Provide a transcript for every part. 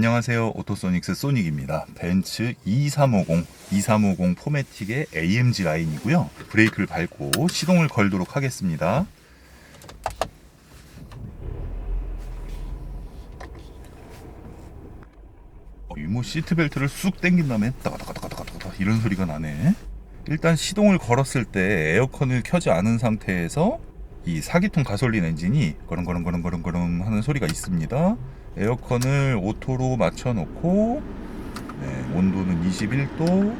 네, 안녕하세요. 오토소닉스 소닉입니다. 벤츠 2350, 2350 포매틱의 AMG 라인이고요. 브레이크를 밟고 시동을 걸도록 하겠습니다. 어, 이모 시트벨트를 쑥 당긴 다음에 따가따가따가따가 이런 소리가 나네. 일단 시동을 걸었을 때 에어컨을 켜지 않은 상태에서 이 사기통 가솔린 엔진이 거렁거렁거렁거렁거렁 하는 소리가 있습니다. 에어컨을 오토로 맞춰놓고 네, 온도는 21도,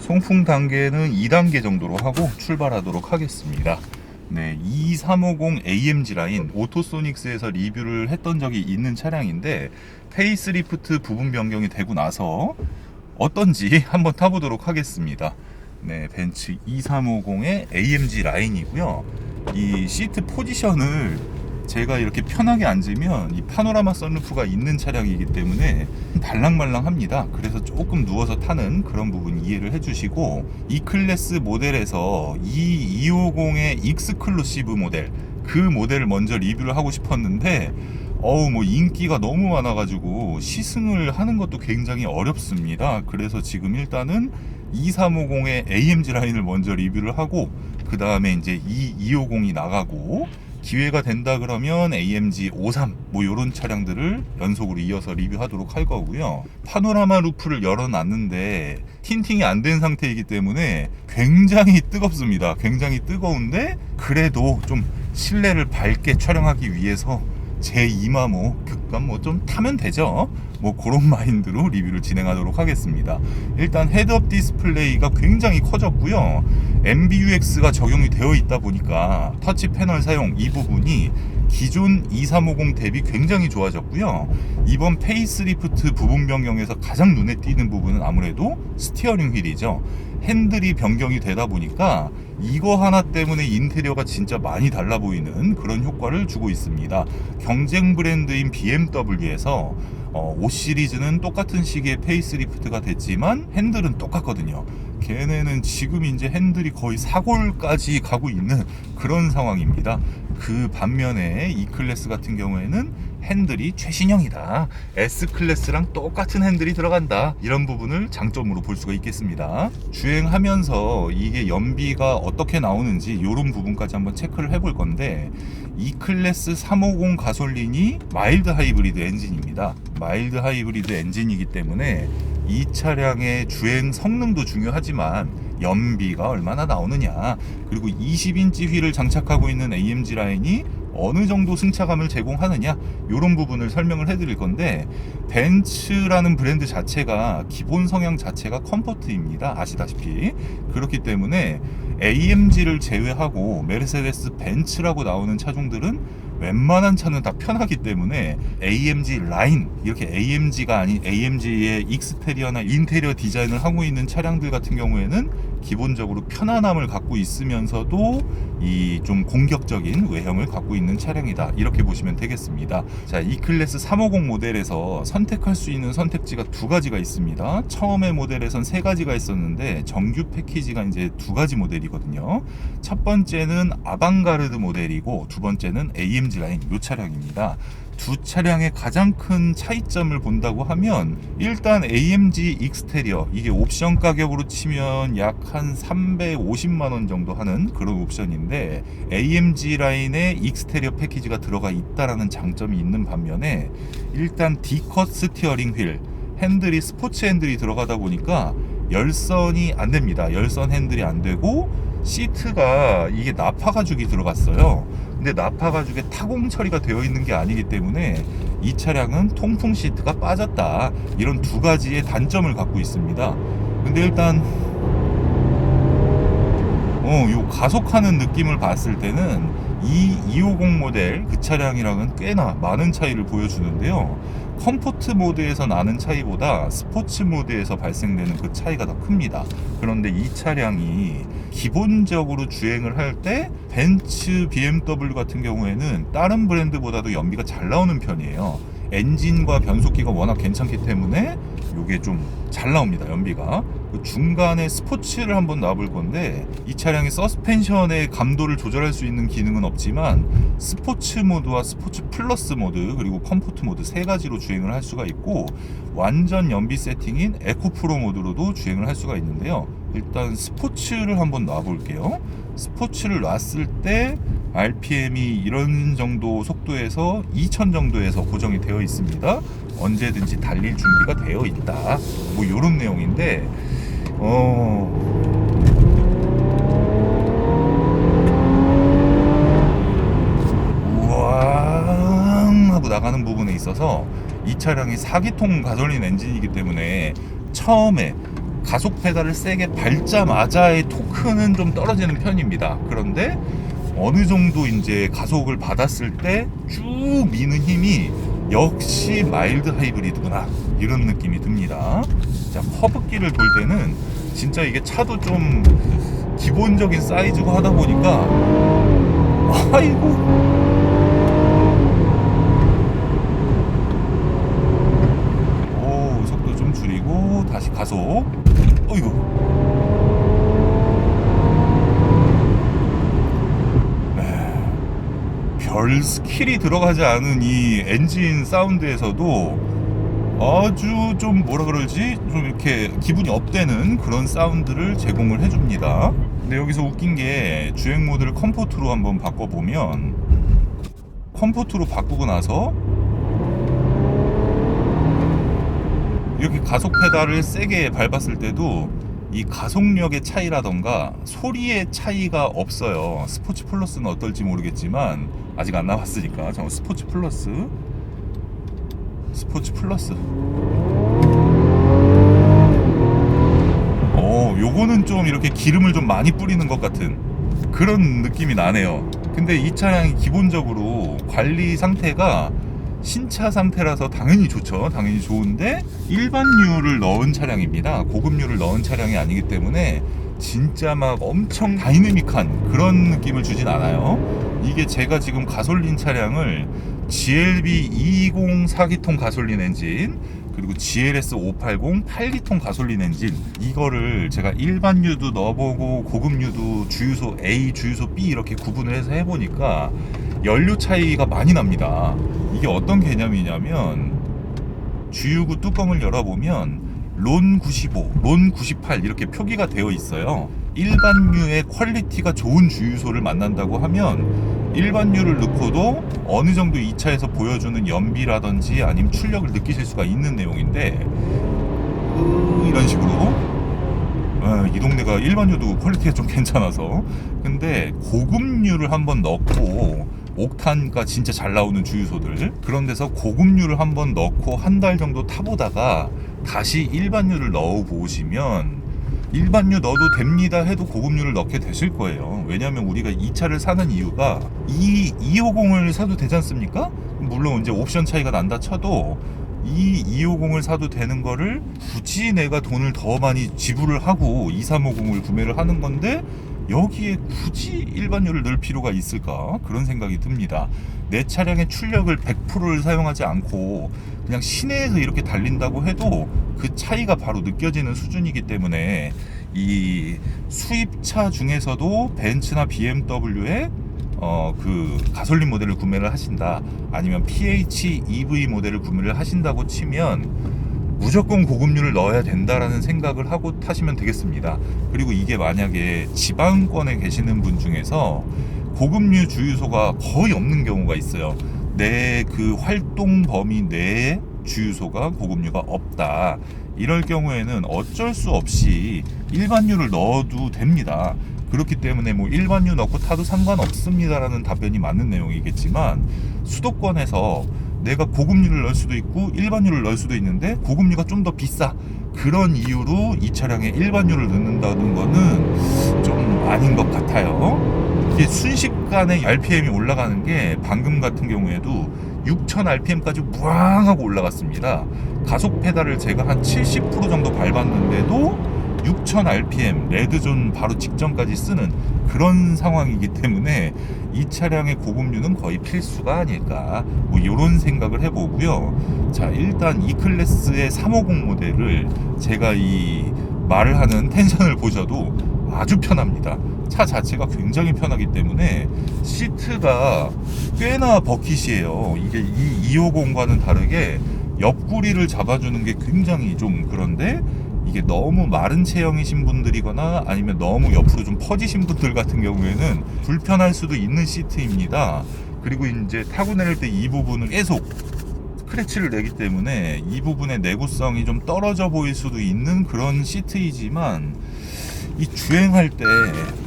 송풍 단계는 2단계 정도로 하고 출발하도록 하겠습니다. 네, 2350 AMG 라인 오토소닉스에서 리뷰를 했던 적이 있는 차량인데 페이스리프트 부분 변경이 되고 나서 어떤지 한번 타보도록 하겠습니다. 네, 벤츠 2350의 AMG 라인이고요. 이 시트 포지션을 제가 이렇게 편하게 앉으면 이 파노라마 선루프가 있는 차량이기 때문에 달랑말랑합니다. 그래서 조금 누워서 타는 그런 부분 이해를 해주시고 이 클래스 모델에서 이 250의 익스클루시브 모델 그 모델을 먼저 리뷰를 하고 싶었는데 어우 뭐 인기가 너무 많아가지고 시승을 하는 것도 굉장히 어렵습니다. 그래서 지금 일단은 2350의 AMG 라인을 먼저 리뷰를 하고 그 다음에 이제 이 250이 나가고 기회가 된다 그러면 AMG 53 뭐 이런 차량들을 연속으로 이어서 리뷰하도록 할 거고요. 파노라마 루프를 열어놨는데 틴팅이 안 된 상태이기 때문에 굉장히 뜨겁습니다. 굉장히 뜨거운데 그래도 좀 실내를 밝게 촬영하기 위해서 제 이마모 극감 뭐 좀 타면 되죠. 뭐 그런 마인드로 리뷰를 진행하도록 하겠습니다. 일단 헤드업 디스플레이가 굉장히 커졌고요. MBUX가 적용이 되어 있다 보니까 터치 패널 사용 이 부분이 기존 2350 대비 굉장히 좋아졌고요. 이번 페이스리프트 부분 변경에서 가장 눈에 띄는 부분은 아무래도 스티어링 휠이죠. 핸들이 변경이 되다 보니까 이거 하나 때문에 인테리어가 진짜 많이 달라 보이는 그런 효과를 주고 있습니다. 경쟁 브랜드인 BMW에서 어, 5 시리즈는 똑같은 시기에 페이스리프트가 됐지만 핸들은 똑같거든요. 걔네는 지금 이제 핸들이 거의 사골까지 가고 있는 그런 상황입니다. 그 반면에 E 클래스 같은 경우에는 핸들이 최신형이다. S 클래스랑 똑같은 핸들이 들어간다. 이런 부분을 장점으로 볼 수가 있겠습니다. 주행하면서 이게 연비가 어떻게 나오는지 이런 부분까지 한번 체크를 해볼 건데 E 클래스 350 가솔린이 마일드 하이브리드 엔진입니다. 마일드 하이브리드 엔진이기 때문에 이 차량의 주행 성능도 중요하지만 연비가 얼마나 나오느냐 그리고 20인치 휠을 장착하고 있는 AMG 라인이 어느 정도 승차감을 제공하느냐 이런 부분을 설명을 해드릴 건데 벤츠라는 브랜드 자체가 기본 성향 자체가 컴포트입니다. 아시다시피. 그렇기 때문에 AMG를 제외하고 메르세데스 벤츠라고 나오는 차종들은 웬만한 차는 다 편하기 때문에 AMG 라인 이렇게 AMG가 아닌 AMG의 익스테리어나 인테리어 디자인을 하고 있는 차량들 같은 경우에는 기본적으로 편안함을 갖고 있으면서도 이 좀 공격적인 외형을 갖고 있는 차량이다. 이렇게 보시면 되겠습니다. 자이 클래스 350 모델에서 선택할 수 있는 선택지가 두 가지가 있습니다. 처음에 모델에선 세 가지가 있었는데 정규 패키지가 이제 두 가지 모델이거든요. 첫 번째는 아방가르드 모델이고 두 번째는 AMG 라인 이 차량입니다 두 차량의 가장 큰 차이점을 본다고 하면 일단 AMG 익스테리어 이게 옵션 가격으로 치면 약 한 350만 원 정도 하는 그런 옵션인데 AMG 라인에 익스테리어 패키지가 들어가 있다라는 장점이 있는 반면에 일단 D컷 스티어링 휠 핸들이 스포츠 핸들이 들어가다 보니까 열선이 안 됩니다. 열선 핸들이 안 되고 시트가 이게 나파 가죽이 들어갔어요. 근데 나파 가죽에 타공 처리가 되어 있는 게 아니기 때문에 이 차량은 통풍 시트가 빠졌다. 이런 두 가지의 단점을 갖고 있습니다. 근데 일단 어, 요 가속하는 느낌을 봤을 때는 이 250 모델 그 차량이랑은 꽤나 많은 차이를 보여주는데요. 컴포트 모드에서 나는 차이보다 스포츠 모드에서 발생되는 그 차이가 더 큽니다. 그런데 이 차량이 기본적으로 주행을 할 때 벤츠, BMW 같은 경우에는 다른 브랜드보다도 연비가 잘 나오는 편이에요. 엔진과 변속기가 워낙 괜찮기 때문에 이게 좀 잘 나옵니다 연비가 그 중간에 스포츠를 한번 놔볼 건데 이 차량의 서스펜션의 감도를 조절할 수 있는 기능은 없지만 스포츠 모드와 스포츠 플러스 모드 그리고 컴포트 모드 세 가지로 주행을 할 수가 있고 완전 연비 세팅인 에코 프로 모드로도 주행을 할 수가 있는데요. 일단 스포츠를 한번 놔볼게요. 스포츠를 놨을 때 RPM이 이런 정도 속도에서 2000 정도에서 고정이 되어 있습니다. 언제든지 달릴 준비가 되어 있다. 뭐 이런 내용인데, 어, 우왕 하고 나가는 부분에 있어서 이 차량이 4기통 가솔린 엔진이기 때문에 처음에 가속 페달을 세게 밟자마자의 토크는 좀 떨어지는 편입니다. 그런데 어느 정도 이제 가속을 받았을 때 쭉 미는 힘이 역시 마일드 하이브리드구나. 이런 느낌이 듭니다. 자 커브길을 돌 때는 진짜 이게 차도 좀 기본적인 사이즈고 하다 보니까 아이고. 오 속도 좀 줄이고 다시 가속. 어이구 네. 별 스킬이 들어가지 않은 이 엔진 사운드에서도 아주 좀 뭐라 그러지 좀 이렇게 기분이 업되는 그런 사운드를 제공을 해줍니다. 근데 여기서 웃긴 게 주행 모드를 컴포트로 한번 바꿔보면 컴포트로 바꾸고 나서 이렇게 가속 페달을 세게 밟았을 때도 이 가속력의 차이라던가 소리의 차이가 없어요. 스포츠 플러스는 어떨지 모르겠지만 아직 안 나왔으니까 잠깐 스포츠 플러스 스포츠 플러스 어 요거는 좀 이렇게 기름을 좀 많이 뿌리는 것 같은 그런 느낌이 나네요. 근데 이 차량이 기본적으로 관리 상태가 신차 상태라서 당연히 좋죠. 당연히 좋은데 일반유를 넣은 차량입니다. 고급유를 넣은 차량이 아니기 때문에 진짜 막 엄청 다이내믹한 그런 느낌을 주진 않아요. 이게 제가 지금 가솔린 차량을 GLB 220 4기통 가솔린 엔진 그리고 GLS 580 8기통 가솔린 엔진 이거를 제가 일반유도 넣어보고 고급유도 주유소 A, 주유소 B 이렇게 구분을 해서 해보니까 연료 차이가 많이 납니다. 이게 어떤 개념이냐면 주유구 뚜껑을 열어보면 론 95, 론 98 이렇게 표기가 되어 있어요. 일반유의 퀄리티가 좋은 주유소를 만난다고 하면 일반유를 넣고도 어느 정도 이 차에서 보여주는 연비라든지 아니면 출력을 느끼실 수가 있는 내용인데 으, 이런 식으로 어, 이 동네가 일반유도 퀄리티가 좀 괜찮아서 근데 고급유를 한번 넣고 옥탄가 진짜 잘 나오는 주유소들 그런 데서 고급유를 한번 넣고 한 달 정도 타보다가 다시 일반유를 넣어 보시면 일반유 넣어도 됩니다 해도 고급유를 넣게 되실 거예요 왜냐하면 우리가 이 차를 사는 이유가 이 250을 사도 되지 않습니까? 물론 이제 옵션 차이가 난다 쳐도 이 250을 사도 되는 거를 굳이 내가 돈을 더 많이 지불을 하고 2350을 구매를 하는 건데 여기에 굳이 일반유를 넣을 필요가 있을까? 그런 생각이 듭니다. 내 차량의 출력을 100%를 사용하지 않고 그냥 시내에서 이렇게 달린다고 해도 그 차이가 바로 느껴지는 수준이기 때문에 이 수입차 중에서도 벤츠나 BMW의 어, 그 가솔린 모델을 구매를 하신다. 아니면 PHEV 모델을 구매를 하신다고 치면 무조건 고급유를 넣어야 된다라는 생각을 하고 타시면 되겠습니다. 그리고 이게 만약에 지방권에 계시는 분 중에서 고급유 주유소가 거의 없는 경우가 있어요. 내 그 활동 범위 내에 주유소가 고급유가 없다. 이럴 경우에는 어쩔 수 없이 일반유를 넣어도 됩니다. 그렇기 때문에 뭐 일반유 넣고 타도 상관없습니다라는 답변이 맞는 내용이겠지만 수도권에서 내가 고급유를 넣을 수도 있고 일반유를 넣을 수도 있는데 고급유가 좀 더 비싸. 그런 이유로 이 차량에 일반유를 넣는다는 거는 좀 아닌 것 같아요. 이게 순식간에 RPM이 올라가는 게 방금 같은 경우에도 6000 RPM까지 무항하고 올라갔습니다. 가속 페달을 제가 한 70% 정도 밟았는데도 6000 RPM 레드존 바로 직전까지 쓰는 그런 상황이기 때문에 이 차량의 고급류는 거의 필수가 아닐까 뭐 이런 생각을 해보고요. 자 일단 E 클래스의 350 모델을 제가 이 말을 하는 텐션을 보셔도 아주 편합니다. 차 자체가 굉장히 편하기 때문에 시트가 꽤나 버킷이에요. 이게 이 250과는 다르게 옆구리를 잡아주는 게 굉장히 좀 그런데 이게 너무 마른 체형이신 분들이거나 아니면 너무 옆으로 좀 퍼지신 분들 같은 경우에는 불편할 수도 있는 시트입니다. 그리고 이제 타고 내릴 때 이 부분을 계속 스크래치를 내기 때문에 이 부분의 내구성이 좀 떨어져 보일 수도 있는 그런 시트이지만 이 주행할 때,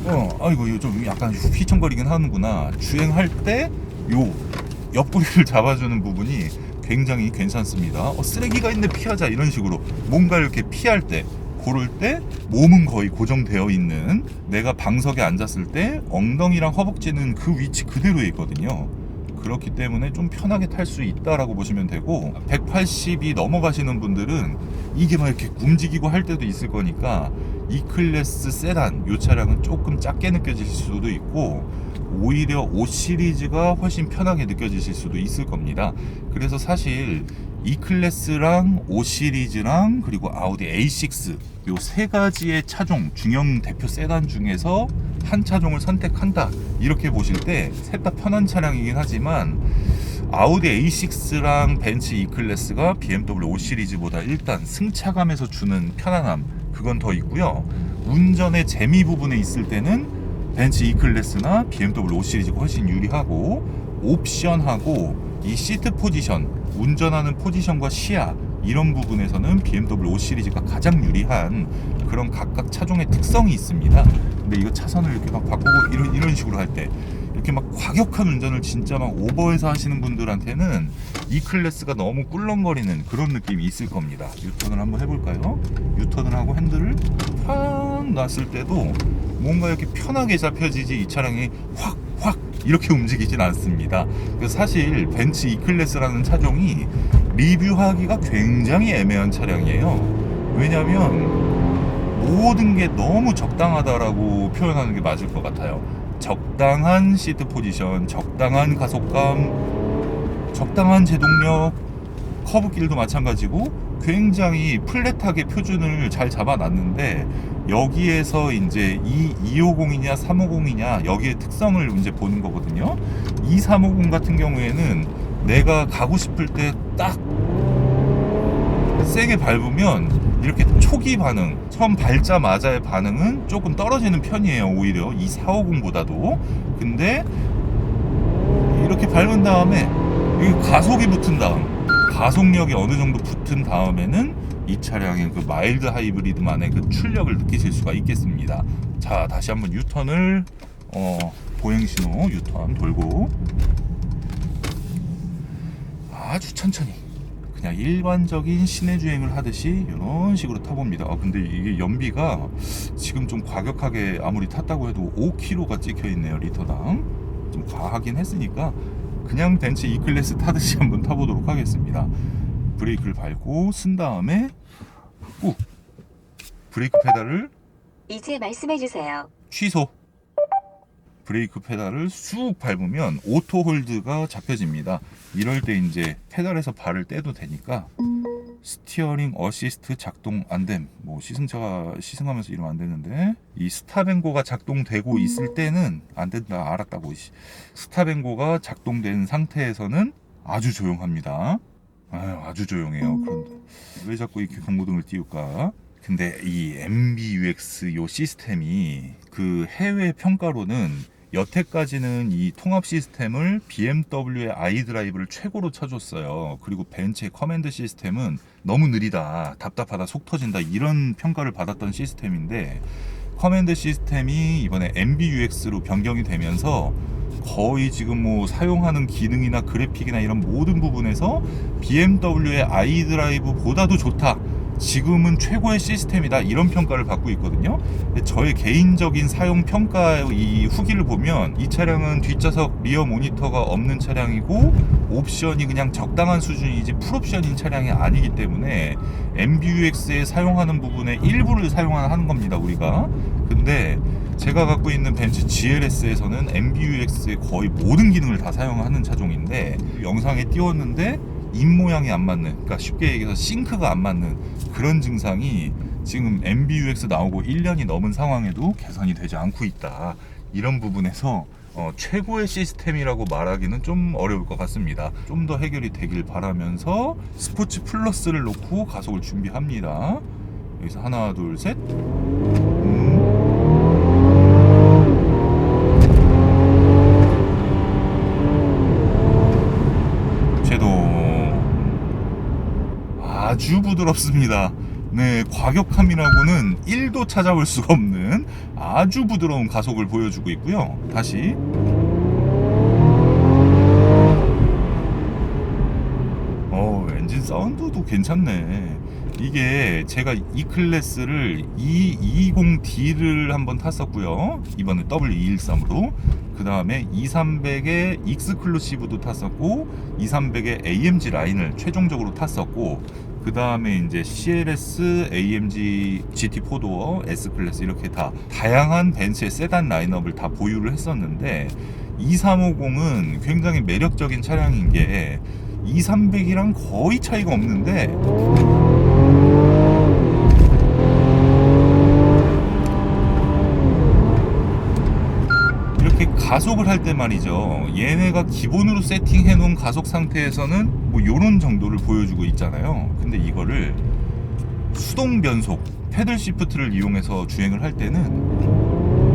어, 아이고, 이거 좀 약간 휘청거리긴 하는구나. 주행할 때, 요 옆구리를 잡아주는 부분이 굉장히 괜찮습니다. 어, 쓰레기가 있는데 피하자. 이런 식으로. 뭔가 이렇게 피할 때, 고를 때, 몸은 거의 고정되어 있는 내가 방석에 앉았을 때 엉덩이랑 허벅지는 그 위치 그대로에 있거든요. 그렇기 때문에 좀 편하게 탈 수 있다라고 보시면 되고 180이 넘어가시는 분들은 이게 막 이렇게 움직이고 할 때도 있을 거니까 E 클래스 세단 이 차량은 조금 작게 느껴지실 수도 있고 오히려 5 시리즈가 훨씬 편하게 느껴지실 수도 있을 겁니다. 그래서 사실 E 클래스랑 5 시리즈랑 그리고 아우디 A6 요 세 가지의 차종 중형 대표 세단 중에서 한 차종을 선택한다 이렇게 보실 때 셋 다 편한 차량이긴 하지만 아우디 A6랑 벤츠 E 클래스가 BMW 5 시리즈보다 일단 승차감에서 주는 편안함 그건 더 있고요. 운전의 재미 부분에 있을 때는 벤츠 E 클래스나 BMW 5 시리즈가 훨씬 유리하고 옵션하고 이 시트 포지션 운전하는 포지션과 시야 이런 부분에서는 BMW 5 시리즈가 가장 유리한 그런 각각 차종의 특성이 있습니다. 근데 이거 차선을 이렇게 막 바꾸고 이런 이런 식으로 할 때 이렇게 막 과격한 운전을 진짜 막 오버해서 하시는 분들한테는 이 클래스가 너무 꿀렁거리는 그런 느낌이 있을 겁니다. 유턴을 한번 해볼까요? 유턴을 하고 핸들을 팍 놨을 때도 뭔가 이렇게 편하게 잡혀지지 이 차량이 확 확 이렇게 움직이진 않습니다. 사실 벤츠 E 클래스라는 차종이 리뷰하기가 굉장히 애매한 차량이에요. 왜냐하면 모든 게 너무 적당하다라고 표현하는 게 맞을 것 같아요. 적당한 시트 포지션, 적당한 가속감, 적당한 제동력, 커브길도 마찬가지고 굉장히 플랫하게 표준을 잘 잡아놨는데 여기에서 이제 이 250이냐 350이냐 여기에 특성을 이제 보는 거거든요. 2350 같은 경우에는 내가 가고 싶을 때 딱 세게 밟으면 이렇게 초기 반응, 처음 밟자마자의 반응은 조금 떨어지는 편이에요. 오히려 이 450보다도. 근데 이렇게 밟은 다음에 이 가속이 붙은 다음, 가속력이 어느 정도 붙은 다음에는 이 차량의 그 마일드 하이브리드만의 그 출력을 느끼실 수가 있겠습니다. 자, 다시 한번 유턴을 어, 보행 신호 유턴 돌고 아주 천천히 그냥 일반적인 시내 주행을 하듯이 이런 식으로 타봅니다. 아, 근데 이게 연비가 지금 좀 과격하게 아무리 탔다고 해도 5km가 찍혀 있네요 리터당. 좀 과하긴 했으니까 그냥 벤츠 E 클래스 타듯이 한번 타보도록 하겠습니다. 브레이크를 밟고 쓴 다음에 꾹 브레이크 페달을 이제 말씀해 주세요. 취소. 브레이크 페달을 쑥 밟으면 오토 홀드가 잡혀집니다. 이럴 때 이제 페달에서 발을 떼도 되니까 스티어링 어시스트 작동 안 됨. 뭐 시승차가 시승하면서 이러면 안 되는데 이 스탑앤고가 작동되고 있을 때는 안 된다. 알았다고. 씨. 스탑앤고가 작동된 상태에서는 아주 조용합니다. 아유, 아주 조용해요. 그런데 왜 자꾸 이렇게 경고등을 띄울까? 근데 이 MBUX 요 시스템이 그 해외 평가로는 여태까지는 이 통합 시스템을 BMW의 iDrive를 최고로 쳐줬어요. 그리고 벤츠의 커맨드 시스템은 너무 느리다, 답답하다, 속 터진다 이런 평가를 받았던 시스템인데 커맨드 시스템이 이번에 MBUX로 변경이 되면서 거의 지금 뭐 사용하는 기능이나 그래픽이나 이런 모든 부분에서 BMW의 iDrive보다도 좋다. 지금은 최고의 시스템이다 이런 평가를 받고 있거든요. 저의 개인적인 사용 평가 이 후기를 보면 이 차량은 뒷좌석 리어 모니터가 없는 차량이고 옵션이 그냥 적당한 수준이지 풀옵션인 차량이 아니기 때문에 MBUX에 사용하는 부분의 일부를 사용하는 겁니다 우리가. 근데 제가 갖고 있는 벤츠 GLS에서는 MBUX의 거의 모든 기능을 다 사용하는 차종인데 영상에 띄웠는데 입 모양이 안 맞는, 그러니까 쉽게 얘기해서 싱크가 안 맞는 그런 증상이 지금 MBUX 나오고 1년이 넘은 상황에도 개선이 되지 않고 있다. 이런 부분에서 어, 최고의 시스템이라고 말하기는 좀 어려울 것 같습니다. 좀 더 해결이 되길 바라면서 스포츠 플러스를 놓고 가속을 준비합니다. 여기서 하나, 둘, 셋. 음. 제동 아주 부드럽습니다. 네, 과격함이라고는 1도 찾아볼 수가 없는 아주 부드러운 가속을 보여주고 있고요. 다시 어, 엔진 사운드도 괜찮네. 이게 제가 이 클래스를 E20D를 한번 탔었고요. 이번에 W213으로. 그 다음에 2300의 익스클루시브도 탔었고, 2300의 AMG 라인을 최종적으로 탔었고, 그 다음에 이제 CLS, AMG GT4 도어, S 클래스 이렇게 다 다양한 벤츠의 세단 라인업을 다 보유를 했었는데, 2350은 굉장히 매력적인 차량인 게 2300이랑 거의 차이가 없는데 이렇게 가속을 할 때 말이죠. 얘네가 기본으로 세팅해 놓은 가속 상태에서는 뭐 요런 정도를 보여주고 있잖아요. 근데 이거를 수동 변속, 패들 시프트를 이용해서 주행을 할 때는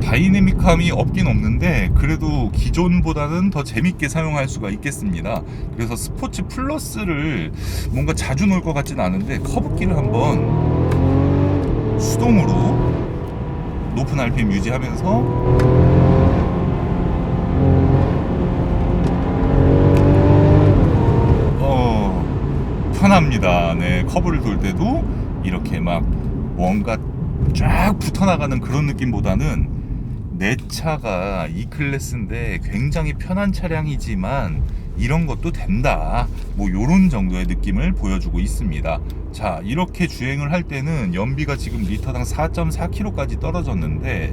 다이내믹함이 없긴 없는데 기존보다는 더 재밌게 사용할 수가 있겠습니다. 그래서 스포츠 플러스를 뭔가 자주 놓을 것 같진 않은데 커브기를 한번 수동으로 높은 RPM 유지하면서 어 편합니다. 네 커브를 돌 때도 이렇게 막 뭔가 쫙 붙어나가는 그런 느낌보다는 내 차가 E 클래스인데 굉장히 편한 차량이지만 이런 것도 된다. 뭐 요런 정도의 느낌을 보여주고 있습니다. 자, 이렇게 주행을 할 때는 연비가 지금 리터당 4.4km까지 떨어졌는데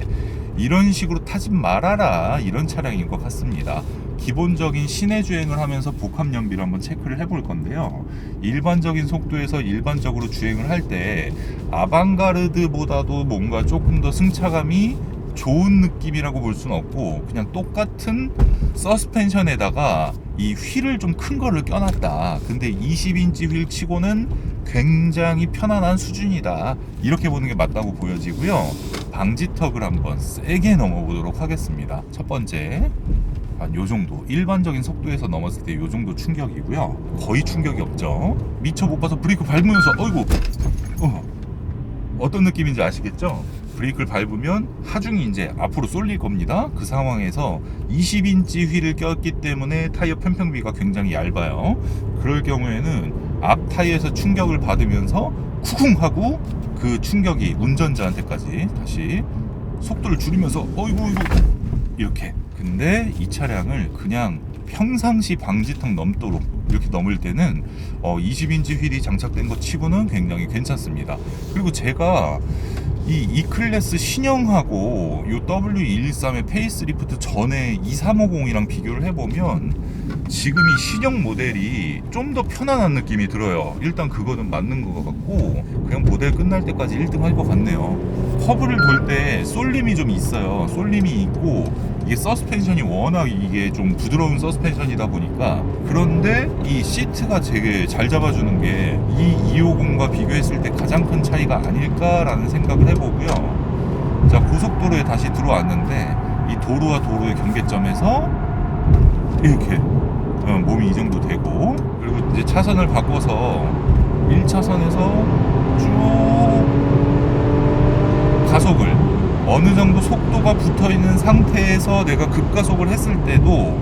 이런 식으로 타지 말아라. 이런 차량인 것 같습니다. 기본적인 시내 주행을 하면서 복합 연비를 한번 체크를 해볼 건데요. 일반적인 속도에서 일반적으로 주행을 할 때 아방가르드보다도 뭔가 조금 더 승차감이 좋은 느낌이라고 볼 수는 없고 그냥 똑같은 서스펜션에다가 이 휠을 좀 큰 거를 껴놨다. 근데 20인치 휠 치고는 굉장히 편안한 수준이다. 이렇게 보는 게 맞다고 보여지고요. 방지턱을 한번 세게 넘어보도록 하겠습니다. 첫 번째. 한요 정도 일반적인 속도에서 넘었을 때 요 정도 충격이고요 거의 충격이 없죠 미처 못 봐서 브레이크 밟으면서 어이구 어, 어떤 느낌인지 아시겠죠? 브레이크를 밟으면 하중이 이제 앞으로 쏠릴 겁니다. 그 상황에서 20인치 휠을 꼈기 때문에 타이어 편평비가 굉장히 얇아요. 그럴 경우에는 앞 타이어에서 충격을 받으면서 쿵쿵 하고 그 충격이 운전자한테까지 다시 속도를 줄이면서 어이구 이구 이렇게 근데 이 차량을 그냥 평상시 방지턱 넘도록 이렇게 넘을 때는 어, 20인치 휠이 장착된 것 치고는 굉장히 괜찮습니다. 그리고 제가 이 E클래스 신형하고 요 W113의 페이스리프트 전에 2350이랑 비교를 해보면 지금 이 신형 모델이 좀 더 편안한 느낌이 들어요. 일단 그거는 맞는 것 같고 그냥 모델 끝날 때까지 1등 할 것 같네요. 커브를 돌 때 쏠림이 좀 있어요. 쏠림이 있고 이게 서스펜션이 워낙 이게 좀 부드러운 서스펜션이다 보니까 그런데 이 시트가 되게 잘 잡아주는 게 이 250과 비교했을 때 가장 큰 차이가 아닐까라는 생각을 해보고요. 자 고속도로에 다시 들어왔는데 이 도로와 도로의 경계점에서 이렇게 어, 몸이 이 정도 되고 그리고 이제 차선을 바꿔서 1차선에서 쭉 가속을 어느 정도 속도가 붙어 있는 상태에서 내가 급가속을 했을 때도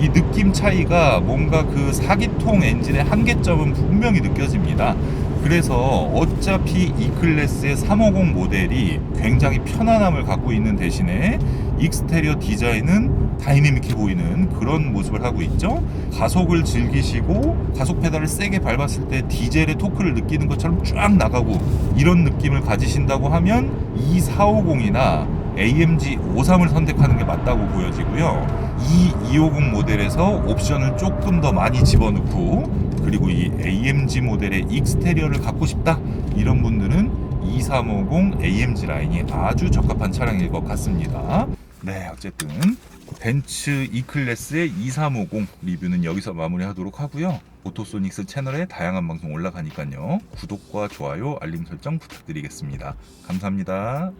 이 느낌 차이가 뭔가 그 사기통 엔진의 한계점은 분명히 느껴집니다. 그래서 어차피 E 클래스의 350 모델이 굉장히 편안함을 갖고 있는 대신에 익스테리어 디자인은 다이내믹해 보이는 그런 모습을 하고 있죠. 가속을 즐기시고 가속 페달을 세게 밟았을 때 디젤의 토크를 느끼는 것처럼 쫙 나가고 이런 느낌을 가지신다고 하면 E450이나 AMG 53을 선택하는 게 맞다고 보여지고요. 이250 모델에서 옵션을 조금 더 많이 집어넣고 그리고 이 AMG 모델의 익스테리어를 갖고 싶다 이런 분들은 2350 AMG 라인이 아주 적합한 차량일 것 같습니다. 네, 어쨌든 벤츠 E클래스의 2350 리뷰는 여기서 마무리하도록 하고요. 오토소닉스 채널에 다양한 방송 올라가니까요. 구독과 좋아요, 알림 설정 부탁드리겠습니다. 감사합니다.